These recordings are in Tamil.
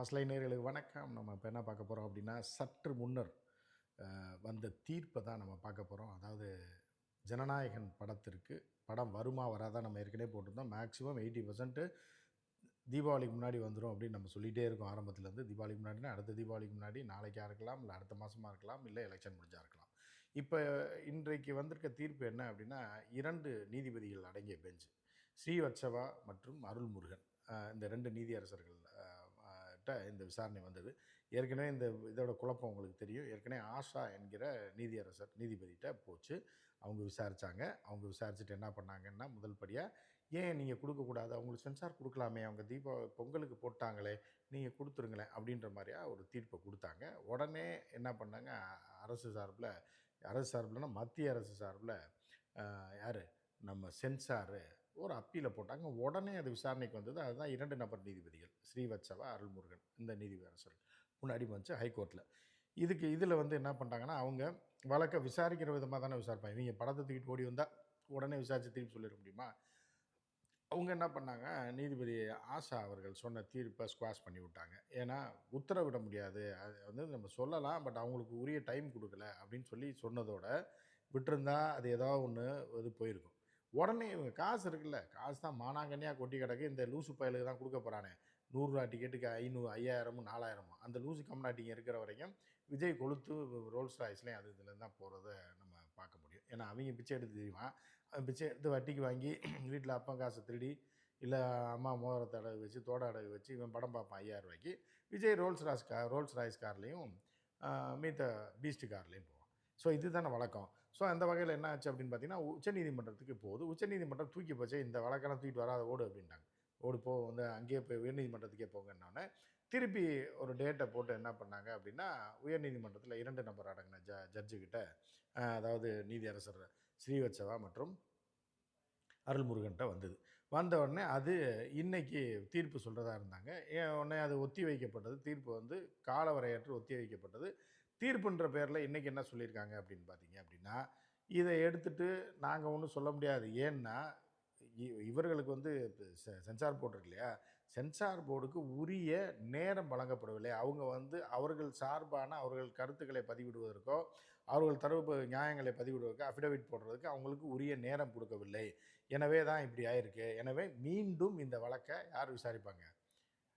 ஃபஸ்ட் லைனர்களுக்கு வணக்கம். நம்ம இப்போ என்ன பார்க்க போகிறோம் அப்படின்னா சற்று முன்னர் வந்த தீர்ப்பை தான் நம்ம பார்க்க போகிறோம் அதாவது ஜனநாயகன் படத்திற்கு படம் வருமா வராதா நம்ம ஏற்கனவே போட்டிருந்தோம். மேக்ஸிமம் எயிட்டி பர்சன்ட்டு தீபாவளிக்கு முன்னாடி வந்துடும் அப்படின்னு நம்ம சொல்லிகிட்டே இருக்கோம் ஆரம்பத்துலேருந்து. தீபாவளிக்கு முன்னாடினா அடுத்த தீபாவளிக்கு முன்னாடி நாளைக்காக இருக்கலாம் இல்லை அடுத்த மாதமாக இருக்கலாம் இல்லை எலெக்ஷன் முடிஞ்சா இருக்கலாம். இப்போ இன்றைக்கு வந்திருக்க தீர்ப்பு என்ன அப்படின்னா இரண்டு நீதிபதிகள் அடங்கிய பெஞ்சு ஸ்ரீவத்சவா மற்றும் அருள்முருகன். இந்த ரெண்டு நீதியரசர்கள் கிட்ட இந்த விசாரணை வந்தது. ஏற்கனவே இந்த இதோட குழப்பம் உங்களுக்கு தெரியும். ஏற்கனவே ஆஷா என்கிற நீதியரசர் நீதிபதிகிட்ட போச்சு. அவங்க விசாரித்தாங்க அவங்க விசாரிச்சுட்டு என்ன பண்ணாங்கன்னா முதல் படியாக ஏன் நீங்கள் கொடுக்கக்கூடாது அவங்களுக்கு சென்சார் கொடுக்கலாமே. அவங்க தீபா பொங்கலுக்கு போட்டாங்களே. நீங்கள் கொடுத்துருங்களேன். அப்படின்ற மாதிரியா ஒரு தீர்ப்பை கொடுத்தாங்க. உடனே என்ன பண்ணாங்க? அரசு சார்பில் அரசு சார்பில்னா மத்திய அரசு சார்பில் யார்? நம்ம சென்சாரு ஒரு அப்பீலை போட்டாங்க. உடனே அது விசாரணைக்கு வந்தது. அதுதான் இரண்டு நபர் நீதிபதிகள். ஸ்ரீவத்சவா அருள்முருகன். இந்த நீதிபரசர்கள் முன்னாடி வந்துச்சு ஹைகோர்ட்டில் இதுக்கு இதில் வந்து என்ன பண்ணிட்டாங்கன்னா அவங்க வழக்கை விசாரிக்கிற விதமாக தானே விசாரிப்பாங்க. இவங்க படத்தை தூக்கிட்டு ஓடி வந்தால் உடனே விசாரித்து திருப்பி சொல்லிட முடியுமா? அவங்க என்ன பண்ணாங்க நீதிபதி ஆஷா அவர்கள் சொன்ன தீர்ப்பை ஸ்குவாஷ் பண்ணி விட்டாங்க. ஏன்னா உத்தரவிட முடியாது. அது வந்து நம்ம சொல்லலாம் பட் அவங்களுக்கு உரிய டைம் கொடுக்கல அப்படின்னு சொல்லி சொன்னதோட விட்டிருந்தா அது ஏதாவது ஒன்று இது போயிருக்கும். உடனே இவங்க காசு இருக்குல்ல காசு தான் மானாங்கன்னியாக கொட்டி கிடக்கு இந்த லூசு பயலுக்கு தான் கொடுக்க போகிறானே நூறுரூவா டிக்கெட்டுக்கு ஐநூறு ஐயாயிரமும் நாலாயிரமும் அந்த லூசு கம்நாட்டிங்க இருக்கிற வரைக்கும் விஜய் கொளுத்து ரோல்ஸ் ராய்ஸ்லேயும் அது இதில் தான் போகிறத நம்ம பார்க்க முடியும். ஏன்னா அவங்க பிச்சை எடுத்து தெரியுவான் அவன் பிச்சை எடுத்து வட்டிக்கு வாங்கி வீட்டில் அப்பா காசை திருடி இல்லை அம்மா மோதிரத்தை அடகு வச்சு தோட அடகு வச்சு இவன் படம் பார்ப்பான் ஐயாயிரம் ரூபாய்க்கு. Vijay Rolls Royce car Rolls Royce கார்லேயும் மீத்த பீஸ்ட் கார்லேயும் போவான். ஸோ இதுதானே வழக்கம். ஸோ அந்த வகையில் என்ன ஆச்சு அப்படின்னு பார்த்தீங்கன்னா உச்சநீதிமன்றத்துக்கு போகுது. உச்சநீதிமன்றம் தூக்கி போச்சு. இந்த வழக்கெல்லாம் தூக்கிட்டு வராத ஓடு அப்படின்ட்டாங்க. ஓடு போ வந்து அங்கேயே போய் உயர்நீதிமன்றத்துக்கே போங்கன்னொன்னே திருப்பி ஒரு டேட்டை போட்டு என்ன பண்ணாங்க அப்படின்னா உயர்நீதிமன்றத்தில் இரண்டு நபர் அடங்கின ஜ ஜட்ஜுக்கிட்ட அதாவது நீதியரசர் ஸ்ரீவத்சவா மற்றும் அருள்முருகன்ட்ட வந்தது. வந்த உடனே அது இன்னைக்கு தீர்ப்பு சொல்கிறதா இருந்தாங்க. ஏன் உடனே அது ஒத்தி வைக்கப்பட்டது. தீர்ப்பு வந்து காலவரையற்று ஒத்தி வைக்கப்பட்டது. தீர்ப்புன்ற பேரில் இன்றைக்கி என்ன சொல்லியிருக்காங்க அப்படின்னு பார்த்தீங்க அப்படின்னா இதை எடுத்துட்டு நாங்கள் ஒன்றும் சொல்ல முடியாது. ஏன்னா இ- இவர்களுக்கு வந்து சென்சார் போர்டு இருக்கு இல்லையா? சென்சார் போர்டுக்கு உரிய நேரம் வழங்கப்படவில்லை. அவங்க வந்து அவர்கள் சார்பான அவர்கள் கருத்துக்களை பதிவிடுவதற்கோ அவர்கள் தரப்பு நியாயங்களை பதிவிடுவதற்கோ அஃபிடவிட் போடுறதுக்கு அவங்களுக்கு உரிய நேரம் கொடுக்கவில்லை. எனவே தான் இப்படி ஆயிருக்கு. எனவே மீண்டும் இந்த வழக்கை யார் விசாரிப்பாங்க?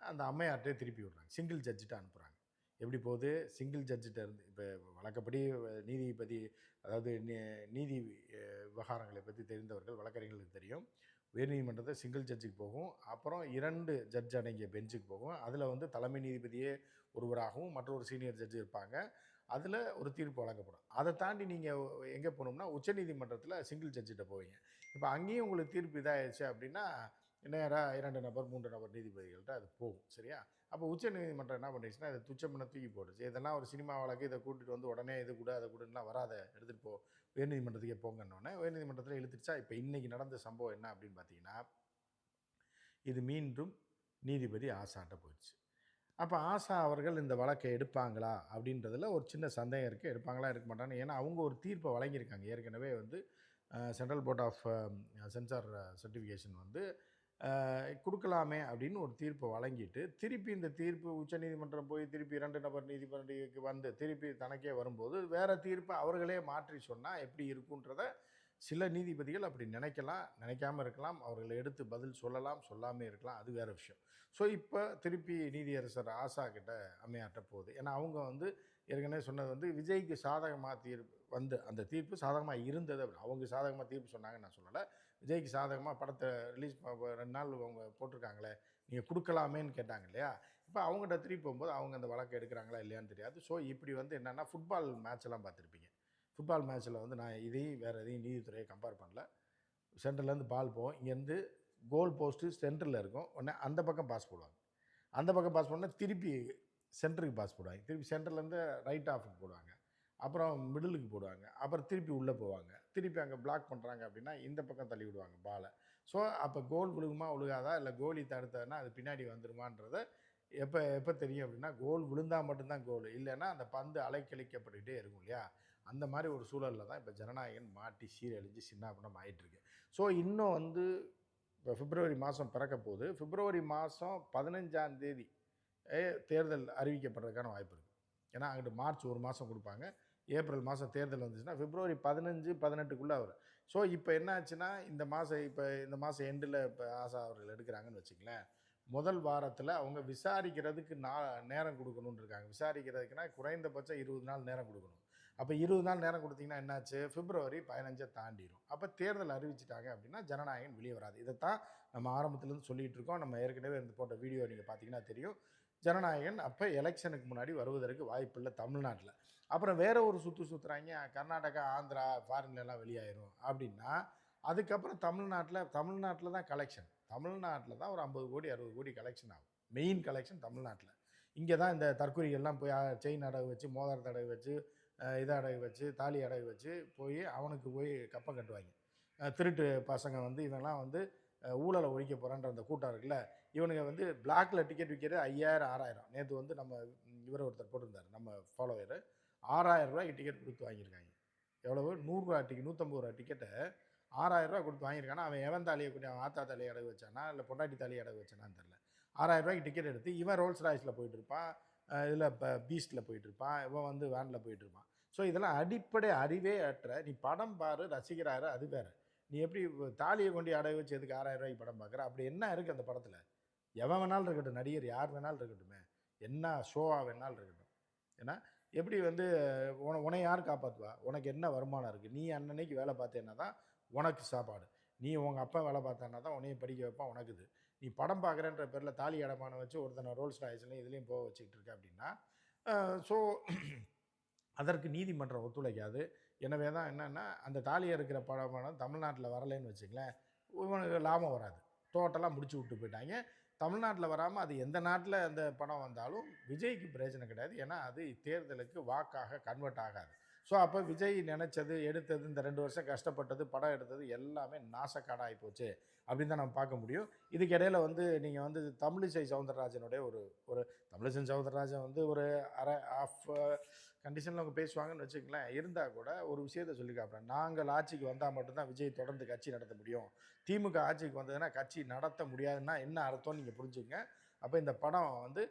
அந்த அம்மையார்ட்டே திருப்பி விடுறாங்க. சிங்கிள் ஜட்ஜிட்ட அனுப்புகிறாங்க எப்படி போகுது? சிங்கிள் ஜட்ஜிட்ட இருந்து இப்போ வழக்கப்படி நீதிபதி அதாவது நீ- நீதி விவகாரங்களை பற்றி தெரிந்தவர்கள் வழக்கறிஞர்களுக்கு தெரியும். உயர்நீதிமன்றத்தை சிங்கிள் ஜட்ஜுக்கு போகும். அப்புறம் இரண்டு ஜட்ஜ் அடங்கிய பெஞ்சுக்கு போகும். அதில் வந்து தலைமை நீதிபதியே ஒருவராகவும் மற்றொரு சீனியர் ஜட்ஜ் இருப்பாங்க. அதில் ஒரு தீர்ப்பு வழங்கப்படும். அதை தாண்டி நீங்கள் எங்கே போகணும்னா உச்சநீதிமன்றத்தில் சிங்கிள் ஜட்ஜிட்ட போவீங்க. இப்போ அங்கேயும் உங்களுக்கு தீர்ப்பு இதாகிடுச்சு அப்படின்னா நேராக இரண்டு நபர் மூன்று நபர் நீதிபதிகள்கிட்ட அது போகும் சரியா? அப்போ உச்சநீதிமன்றம் என்ன பண்ணிடுச்சுன்னா இதை துச்சம் தூக்கி போட்டுச்சு. இதெல்லாம் ஒரு சினிமா வழக்கு இதை கூட்டிகிட்டு வந்து உடனே இது கூட அதை கூடலாம் வராத எடுத்துகிட்டு போ உயர்நீதிமன்றத்துக்கே போங்கன்னொடனே உயர்நீதிமன்றத்தில் இழுத்துருச்சா? இப்போ இன்றைக்கி நடந்த சம்பவம் என்ன அப்படின்னு பார்த்தீங்கன்னா இது மீண்டும் நீதிபதி ஆசாட்ட போயிடுச்சு. அப்போ ஆசா அவர்கள் இந்த வழக்கை எடுப்பாங்களா? அப்படின்றதில் ஒரு சின்ன சந்தேகம் இருக்குது எடுப்பாங்களா? இருக்க மாட்டாங்க ஏன்னா அவங்க ஒரு தீர்ப்பை வழங்கியிருக்காங்க. ஏற்கனவே வந்து central board of censor certification வந்து கொடுக்கலாமே அப்படின்னு ஒரு தீர்ப்பை வழங்கிட்டு திருப்பி இந்த தீர்ப்பு உச்சநீதிமன்றம் போய் திருப்பி இரண்டு நபர் நீதிபதிக்கு வந்து திருப்பி தனக்கே வரும்போது வேறு தீர்ப்பை அவர்களே மாற்றி சொன்னால் எப்படி இருக்குன்றத சில நீதிபதிகள் அப்படி நினைக்கலாம் நினைக்காம இருக்கலாம் அவர்களை எடுத்து பதில் சொல்லலாம் சொல்லாமல் இருக்கலாம் அது வேறு விஷயம். ஸோ இப்போ திருப்பி நீதியரசர் ஆசா கிட்ட அம்மையாட்ட போகுது. ஏன்னா அவங்க வந்து ஏற்கனவே சொன்னது வந்து விஜய்க்கு சாதகமாக தீர்ப்பு வந்து அந்த தீர்ப்பு சாதகமாக இருந்தது அப்படி அவங்க சாதகமாக தீர்ப்பு சொன்னாங்கன்னு நான் சொல்லலை. விஜய்க்கு சாதகமாக படத்தை ரிலீஸ் ரெண்டு நாள் அவங்க போட்டிருக்காங்களே நீங்கள் கொடுக்கலாமேன்னு கேட்டாங்க இல்லையா? இப்போ அவங்ககிட்ட திருப்பி போகும்போது அவங்க அந்த வழக்கு எடுக்கிறாங்களா இல்லையான்னு தெரியாது. ஸோ இப்படி வந்து என்னென்னா ஃபுட்பால் மேட்ச் எல்லாம் பார்த்துருப்பீங்க. ஃபுட்பால் மேட்ச்சில் வந்து நான் இதையும் வேறு எதையும் நீதித்துறையை கம்பேர் பண்ணல. சென்டர்லேருந்து பால் போவோம். இங்கேருந்து கோல் போஸ்ட்டு சென்டரில் இருக்கும். உடனே அந்த பக்கம் பாஸ் போடுவாங்க. அந்த பக்கம் பாஸ் பண்ணால் திருப்பி சென்டருக்கு பாஸ் போடுவாங்க. திருப்பி சென்டர்லேருந்து ரைட் ஆஃபுக்கு போடுவாங்க. அப்புறம் மிடிலுக்கு போடுவாங்க. அப்புறம் திருப்பி உள்ளே போவாங்க. திருப்பி அங்கே பிளாக் பண்ணுறாங்க அப்படின்னா இந்த பக்கம் தள்ளி விடுவாங்க பாலை ஸோ அப்போ கோல் விழுகுமா விழுகாதா? இல்லை கோலி தடுத்ததுன்னா அது பின்னாடி வந்துருமான்றத எப்போ எப்போ தெரியும் அப்படின்னா கோல் விழுந்தால் மட்டும்தான் கோல் இல்லைன்னா அந்த பந்து அலைக்கழிக்கப்பட்டுக்கிட்டே இருக்கும் இல்லையா? அந்த மாதிரி ஒரு சூழலில் தான் இப்போ ஜனநாயகன் மாட்டி சீரழிஞ்சு சின்னாபின்னம் ஆகிட்டுருக்கு ஸோ இன்னும் வந்து இப்போ பிப்ரவரி மாதம் பிறக்க போகுது பிப்ரவரி மாதம் பதினஞ்சாம் தேதி தேர்தல் அறிவிக்கப்படுறதுக்கான வாய்ப்பு இருக்குது ஏன்னா அங்கிட்டு மார்ச் ஒரு மாதம் கொடுப்பாங்க. ஏப்ரல் மாதம் தேர்தல் வந்துச்சுன்னா பிப்ரவரி பதினஞ்சு பதினெட்டுக்குள்ளே அவர். ஸோ இப்போ என்ன ஆச்சுன்னா இந்த மாதம் இப்போ இந்த மாதம் எண்டில் இப்போ ஆசா அவர்கள் எடுக்கிறாங்கன்னு வச்சுங்களேன் முதல் வாரத்தில் அவங்க விசாரிக்கிறதுக்கு நா நேரம் கொடுக்கணும்னு இருக்காங்க. விசாரிக்கிறதுக்குன்னா குறைந்தபட்சம் இருபது நாள் நேரம் கொடுக்கணும். அப்போ இருபது நாள் நேரம் கொடுத்தீங்கன்னா என்னாச்சு? பிப்ரவரி பதினஞ்சை தாண்டிடும் அப்போ தேர்தல் அறிவிச்சிட்டாங்க அப்படின்னா ஜனநாயகம் வெளியே வராது. இதைத்தான் நம்ம ஆரம்பத்துலேருந்து சொல்லிகிட்டு இருக்கோம். நம்ம ஏற்கனவே இருந்து போட்ட வீடியோ நீங்கள் பார்த்தீங்கன்னா தெரியும். ஜனநாயகன் அப்போ எலெக்ஷனுக்கு முன்னாடி வருவதற்கு வாய்ப்பு இல்லை தமிழ்நாட்டில். அப்புறம் வேற ஒரு சுற்று சுற்றுறாங்க கர்நாடகா ஆந்திரா ஃபாரின்லலாம் வெளியாயிரும். அப்படின்னா அதுக்கப்புறம் தமிழ்நாட்டில் தமிழ்நாட்டில் தான் கலெக்ஷன் தமிழ்நாட்டில் தான் ஒரு ஐம்பது கோடி அறுபது கோடி கலெக்ஷன் ஆகும். மெயின் கலெக்ஷன் தமிழ்நாட்டில். இங்கே தான் இந்த தற்கொலைகள்லாம் போய் செயின் அடகு வச்சு மோதிரத்தை அடகு வச்சு இதை அடகு வச்சு தாலி அடகு வச்சு போய் அவனுக்கு போய் கப்பம் கட்டுவாங்க. திருட்டு பசங்க வந்து இவெல்லாம் வந்து ஊழலை ஒழிக்க போகிறான்ற அந்த கூட்டம் இருக்குல்ல இவனுங்க வந்து பிளாக்ல டிக்கெட் விற்கிறது ஐயாயிரம் ஆறாயிரம். நேற்று வந்து நம்ம இவர் ஒருத்தர் போட்டிருந்தார் நம்ம ஃபாலோவர் ஆறாயிரம் ரூபாய்க்கு டிக்கெட் கொடுத்து வாங்கியிருக்காங்க. எவ்வளவு? நூறுரூவா டிக்கெட் நூற்றம்பது ரூபா டிக்கெட்டை ஆறாயிரம் ரூபா கொடுத்து வாங்கியிருக்கானா? அவன் எவன் தாலியை கொண்டு அவன் ஆத்தா தாலியை அடகு வச்சானா? இல்லை பொண்டாட்டி தாலியை அடகு வச்சானான்னு தெரில ஆறாயிரம் ரூபாய்க்கு டிக்கெட் எடுத்து இவன் ரோல்ஸ் ராய்ஸில் போயிட்டு இருப்பான். இதில் இப்போ பீஸ்ட்டில் போயிட்டு இருப்பான். இவன் வந்து வேனில் போயிட்டு இருப்பான். ஸோ இதெல்லாம் அடிப்படை அறிவே அற்ற நீ படம் பாரு ரசிக்கிறாரு அது வேறு. நீ எப்படி தாலியை கொண்டு அடகு வச்சு எதுக்கு ஆறாயிரம் ரூபாய்க்கு படம் பார்க்குற அப்படி என்ன இருக்குது அந்த படத்தில்? எவன் வேணாலும் இருக்கட்டும் நடிகர் யார் வேணாலும் இருக்கட்டுமே. என்ன ஷோவாக வேணாலும் இருக்கட்டும். ஏன்னா எப்படி வந்து உன உன்னை யார் காப்பாற்றுவா உனக்கு என்ன வருமானம் இருக்குது நீ அன்னன்னைக்கு வேலை பார்த்தேன்னா தான் உனக்கு சாப்பாடு. நீ உங்கள் அப்பா வேலை பார்த்தான்னா தான் உன்னையும் படிக்க வைப்பான் உனக்குது. நீ படம் பார்க்குறேன்ற பேரில் தாலி அடமானம் வச்சு ஒருத்தனை ரோல்ஸ் ராய்ஸ்லையும் இதுலேயும் போக வச்சுக்கிட்டு இருக்க அப்படின்னா ஸோ அதற்கு நீதிமன்றம் ஒத்துழைக்காது. எனவே தான் என்னென்னா அந்த தாலி இருக்கிற படம் தமிழ்நாட்டில் வரலைன்னு வச்சுங்களேன் இவனுக்கு லாபம் வராது. டோட்டலாக முடிச்சு விட்டு போயிட்டாங்க. தமிழ்நாட்டில் வராமல் அது எந்த நாட்டில் அந்த பணம் வந்தாலும் விஜய்க்கு பிரயோஜனம் கிடையாது. ஏன்னா அது தேர்தலுக்கு வாக்காக கன்வெர்ட் ஆகாது. ஸோ அப்போ விஜய் நினச்சது எடுத்தது இந்த ரெண்டு வருஷம் கஷ்டப்பட்டது படம் எடுத்தது எல்லாமே நாசக்காடாகி போச்சு அப்படின்னு தான் நம்ம பார்க்க முடியும். இதுக்கு இடையில வந்து நீங்கள் வந்து தமிழிசை சவுந்தரராஜனுடைய ஒரு ஒரு தமிழிசை சவுந்தரராஜன் வந்து ஒரு அரை ஆஃப் கண்டிஷனில் அவங்க பேசுவாங்கன்னு வச்சுக்கலாம் இருந்தால் கூட ஒரு விஷயத்த சொல்லி காட்டுறேன் நாங்கள் ஆட்சிக்கு வந்தால் மட்டும்தான் விஜய் தொடர்ந்து கட்சி நடத்த முடியும். திமுக ஆட்சிக்கு வந்ததுன்னா கட்சி நடத்த முடியாதுன்னா என்ன அர்த்தம்னு நீங்கள் புரிஞ்சுங்க அப்போ இந்த படம் வந்து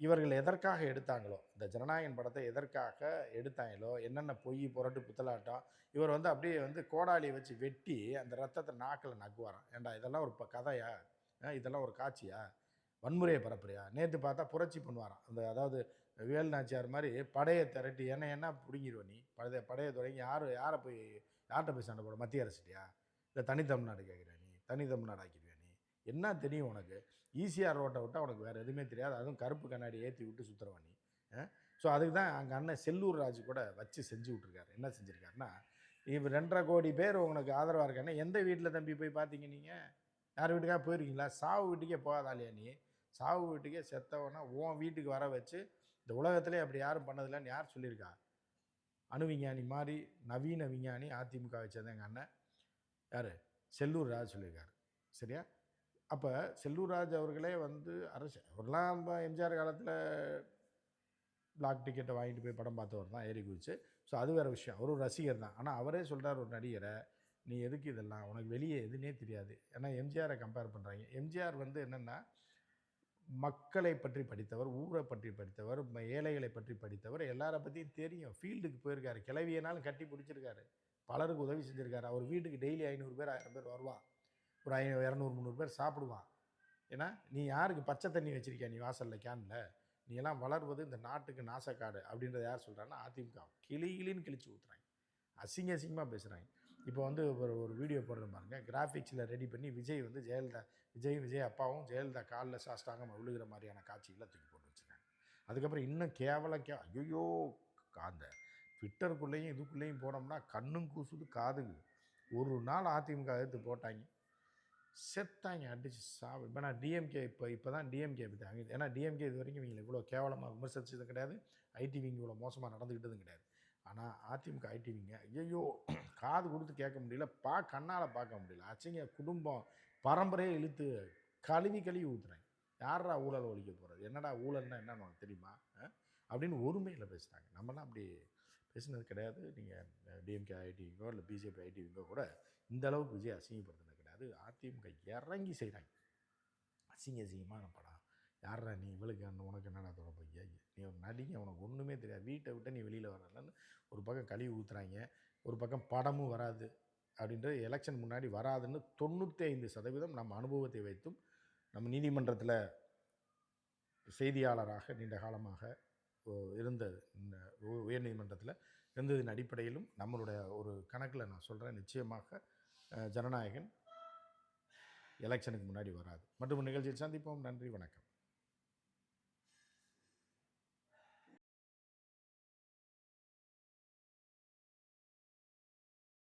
இவர்கள் எதற்காக எடுத்தாங்களோ? இந்த ஜனநாயகன் படத்தை எதற்காக எடுத்தாங்களோ? என்னென்ன பொய் புரட்டு புத்தலாட்டம்? இவர் வந்து அப்படியே வந்து கோடாலியை வச்சு வெட்டி அந்த ரத்தத்தை நாக்கில் நக்குவாராம். ஏண்டா இதெல்லாம் ஒரு கதையா? இதெல்லாம் ஒரு காட்சியா? வன்முறையை பரப்புறியா? நேற்று பார்த்தா புரட்சி பண்ணுவாராம். அந்த அதாவது வேல் நாச்சியார் மாதிரி படையை திரட்டி என்ன என்ன பிடுங்கிடுவ நீ? படைய படையை தொடங்கி யார் யாரை போய் யார்கிட்ட போய் சண்டை போட? மத்திய அரசுட்டியா இல்லை தனி தமிழ்நாடு கேட்குற நீ? தனி தமிழ்நாடு ஆக்கிடுவியா நீ? என்ன தெரியும் உனக்கு? ஈசிஆர் ரோட்டை விட்டால் உனக்கு வேறு எதுவுமே தெரியாது. அதுவும் கருப்பு கண்ணாடி ஏற்றி விட்டு சுற்றுறவா ஸோ அதுக்கு தான் அங்கே அண்ணன் செல்லூர் ராஜ் கூட வச்சு செஞ்சு விட்ருக்காரு என்ன செஞ்சுருக்காருன்னா இப்போ ரெண்டரை கோடி பேர் உனக்கு ஆதரவாக இருக்கானே எந்த வீட்டில் தம்பி போய் பார்த்தீங்க நீங்கள் யார் வீட்டுக்காக போயிருக்கீங்களா? சாவு வீட்டுக்கே போகாதாலையா நீ? சாவு வீட்டுக்கே செத்தவனா உன் வீட்டுக்கு வர வச்சு இந்த உலகத்திலே அப்படி யாரும் பண்ணதில்லைன்னு யார் சொல்லியிருக்கா? அணு விஞ்ஞானி மாதிரி நவீன விஞ்ஞானி அதிமுக வச்சது எங்கள் அண்ணன். யார்? செல்லூர் ராஜ் சொல்லியிருக்காரு. சரியா? அப்போ செல்லூர் அவர்களே வந்து அரசு அவர்லாம் எம்ஜிஆர் காலத்தில் பிளாக் டிக்கெட்டை வாங்கிட்டு போய் படம் பார்த்தவர் தான் ஏறி குதிச்சு. ஸோ அது வேறு விஷயம். அவர் ஒரு ரசிகர் தான். ஆனால் அவரே சொல்கிறார் ஒரு நடிகரை நீ எதுக்கு இதெல்லாம்? உனக்கு வெளியே எதுனே தெரியாது. ஏன்னா எம்ஜிஆரை கம்பேர் பண்ணுறாங்க எம்ஜிஆர் வந்து என்னென்னா மக்களை பற்றி படித்தவர் ஊரை பற்றி படித்தவர் ஏழைகளை பற்றி படித்தவர் எல்லாரை பற்றியும் தெரியும். ஃபீல்டுக்கு போயிருக்காரு. கிளவியனாலும் கட்டி பிடிச்சிருக்காரு. பலருக்கு உதவி செஞ்சுருக்காரு. அவர் வீட்டுக்கு டெய்லி ஐநூறு பேர் ஆயிரம் பேர் வருவான். ஒரு ஐ இரநூறு முந்நூறு பேர் சாப்பிடுவான். ஏன்னா நீ யாருக்கு பச்சை தண்ணி வச்சுருக்கியா? நீ வாசலில் கேனில். நீ எல்லாம் வளர்வது இந்த நாட்டுக்கு நாசக்காடு அப்படின்றத யார் சொல்கிறாங்கன்னா அதிமுக. கிளி கிளின்னு கிழிச்சு ஊற்றுறாங்க அசிங்க அசிங்கமாக பேசுகிறாங்க இப்போ வந்து ஒரு ஒரு வீடியோ போடுற பாருங்க. கிராஃபிக்ஸில் ரெடி பண்ணி விஜய் வந்து ஜெயலலிதா விஜய் விஜய் அப்பாவும் ஜெயலலிதா காலில் சாஷ்டாங்கம் விழுகிற மாதிரியான காட்சிகளை தூக்கி போட்டு வச்சுருக்காங்க. அதுக்கப்புறம் இன்னும் கேவலம் கே ஐயோ அந்த ட்விட்டருக்குள்ளேயும் இதுக்குள்ளேயும் போனோம்னா கண்ணும் கூசுது காதுங்க. ஒரு நாள் அதிமுக எடுத்து போட்டாங்க. செத்தாங்க அடித்து சாவு. இப்போ நான் டிஎம்கே இப்போ இப்போ தான் டிஎம்கே பற்றி அங்கே ஏன்னா டிஎம்கே இது வரைக்கும் இவங்களை இவ்வளோ கேவலமாக விமர்சித்தது கிடையாது. ஐடிவிங்க இவ்வளோ மோசமாக நடந்துக்கிட்டதும் கிடையாது. ஆனால் அதிமுக ஐடிவிங்க ஐயோ காது கொடுத்து கேட்க முடியல. பா கண்ணால் பார்க்க முடியல. அச்சங்க குடும்பம் பரம்பரையை இழுத்து கழுவி கழுவி ஊற்றுறாங்க யாரா ஊழல் ஒழிக்க போகிறது என்னடா ஊழல்னா என்னன்னு உனக்கு தெரியுமா? அப்படின்னு ஒருமையில் பேசுகிறாங்க நம்மலாம் அப்படி பேசுனது கிடையாது. நீங்கள் டிஎம்கே ஐடிவிங்கோ இல்லை பிஜேபி ஐடிவிங்கோ கூட இந்த அளவுக்கு விஜய் அசிங்கப்படுத்தினது கிடையாது அதிமுக இறங்கி செய்கிறாங்க அசிங்க அசிங்கமான படம் யாரா நீ இவளுக்கு அந்த உனக்கு என்னடா தொடர்பு? ஐயா நீ ஒரு நடிகை உனக்கு ஒன்றுமே தெரியாது. வீட்டை விட்டு நீ வெளியில் வரலன்னு ஒரு பக்கம் கழுவி ஊற்றுறாங்க ஒரு பக்கம் படமும் வராது. அப்படின்றது எலெக்ஷன் முன்னாடி வராதுன்னு தொண்ணூற்றி ஐந்து சதவீதம் நம்ம அனுபவத்தை வைத்தும் நம்ம நீதிமன்றத்தில் செய்தியாளராக நீண்ட காலமாக இருந்த இந்த உ- உயர்நீதிமன்றத்தில் இருந்ததின் அடிப்படையிலும் நம்மளுடைய ஒரு கணக்கில் நான் சொல்கிறேன் நிச்சயமாக ஜனநாயகன் எலெக்ஷனுக்கு முன்னாடி வராது. மற்றும் நிகழ்ச்சியில் சந்திப்போம். நன்றி வணக்கம்.